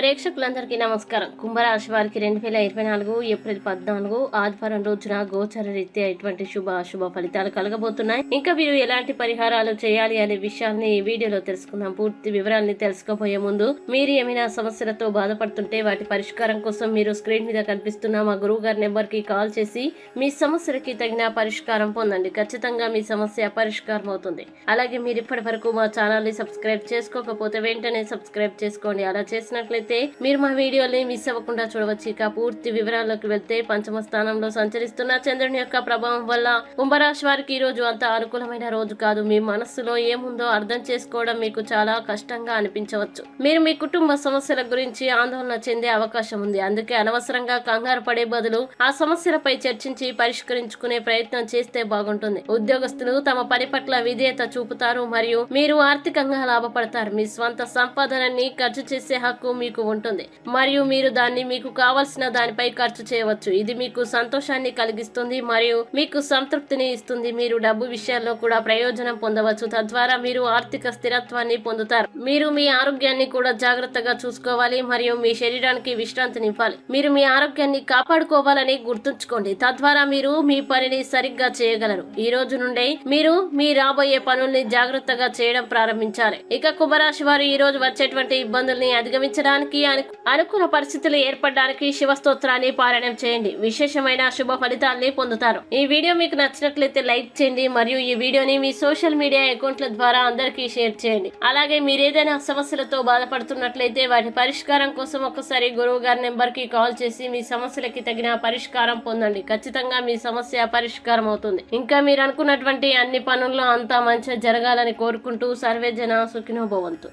ప్రేక్షకులందరికీ నమస్కారం. కుంభరాశి వారికి రెండు వేల ఇరవై నాలుగు ఏప్రిల్ పద్నాలుగు ఆదివారం రోజున గోచర రీత్యా ఎటువంటి శుభ అశుభ ఫలితాలు కలగబోతున్నాయి. ఇంకా మీరు ఎలాంటి పరిహారాలు చేయాలి అనే విషయాన్ని ఈ వీడియోలో తెలుసుకుందాం. పూర్తి వివరాల్ని తెలుసుకోబోయే ముందు మీరు ఏమైనా సమస్యలతో బాధపడుతుంటే వాటి పరిష్కారం కోసం మీరు స్క్రీన్ మీద కనిపిస్తున్న మా గురువు గారి నెంబర్కి కాల్ చేసి మీ సమస్యలకి తగిన పరిష్కారం పొందండి. ఖచ్చితంగా మీ సమస్య పరిష్కారం అవుతుంది. అలాగే మీరు ఇప్పటి వరకు మా ఛానల్ని సబ్స్క్రైబ్ చేసుకోకపోతే వెంటనే సబ్స్క్రైబ్ చేసుకోండి. అలా చేసినట్లయితే మీరు మా వీడియోని మిస్ అవ్వకుండా చూడవచ్చు. ఇక పూర్తి వివరాల్లోకి వెళ్తే పంచమ స్థానంలో సంచరిస్తున్న చంద్రుని యొక్క ప్రభావం వల్ల కుంభరాశి వారికి ఈ రోజు అంత అనుకూలమైన రోజు కాదు. మీ మనస్సులో ఏముందో అర్థం చేసుకోవడం మీకు చాలా కష్టంగా అనిపించవచ్చు. మీరు మీ కుటుంబ సమస్యల గురించి ఆందోళన చెందే అవకాశం ఉంది. అందుకే అనవసరంగా కంగారు పడే బదులు ఆ సమస్యలపై చర్చించి పరిష్కరించుకునే ప్రయత్నం చేస్తే బాగుంటుంది. ఉద్యోగస్తులు తమ పని పట్ల విధేయత చూపుతారు మరియు మీరు ఆర్థికంగా లాభపడతారు. మీ స్వంత సంపాదనని ఖర్చు చేసే హక్కు మీకు ఉంటుంది. మరియు మీరు దాన్ని మీకు కావలసిన దానిపై ఖర్చు చేయవచ్చు. ఇది మీకు సంతోషాన్ని కలిగిస్తుంది మరియు మీకు సంతృప్తిని ఇస్తుంది. మీరు డబ్బు విషయాల్లో కూడా ప్రయోజనం పొందవచ్చు. తద్వారా మీరు ఆర్థిక స్థిరత్వాన్ని పొందుతారు. మీరు మీ ఆరోగ్యాన్ని కూడా జాగ్రత్తగా చూసుకోవాలి మరియు మీ శరీరానికి విశ్రాంతినివ్వాలి మీరు మీ ఆరోగ్యాన్ని కాపాడుకోవాలని గుర్తుంచుకోండి. తద్వారా మీరు మీ పనిని సరిగ్గా చేయగలరు. ఈ రోజు నుండి మీరు మీ రాబోయే పనుల్ని జాగ్రత్తగా చేయడం ప్రారంభించాలి. ఇక కుంభరాశి వారు ఈ రోజు వచ్చేటువంటి ఇబ్బందుల్ని అధిగమించడానికి అను- అనుకూల పరిస్థితులు ఏర్పడడానికి శివ స్తోత్రాన్ని పారాయణం చేయండి. విశేషమైన శుభ ఫలితాల్ని పొందుతారు. ఈ వీడియో మీకు నచ్చినట్లయితే లైక్ చేయండి మరియు ఈ వీడియోని మీ సోషల్ మీడియా అకౌంట్ల ద్వారా అందరికీ షేర్ చేయండి. అలాగే మీరు ఏదైనా సమస్యలతో బాధపడుతున్నట్లయితే వాటి పరిష్కారం కోసం ఒకసారి గురువు గారి నెంబర్కి కాల్ చేసి మీ సమస్యలకి తగిన పరిష్కారం పొందండి. ఖచ్చితంగా మీ సమస్య పరిష్కారం అవుతుంది. ఇంకా మీరు అనుకున్నటువంటి అన్ని పనుల్లో అంతా మంచిగా జరగాలని కోరుకుంటూ సర్వేజన సుఖినోభవంతు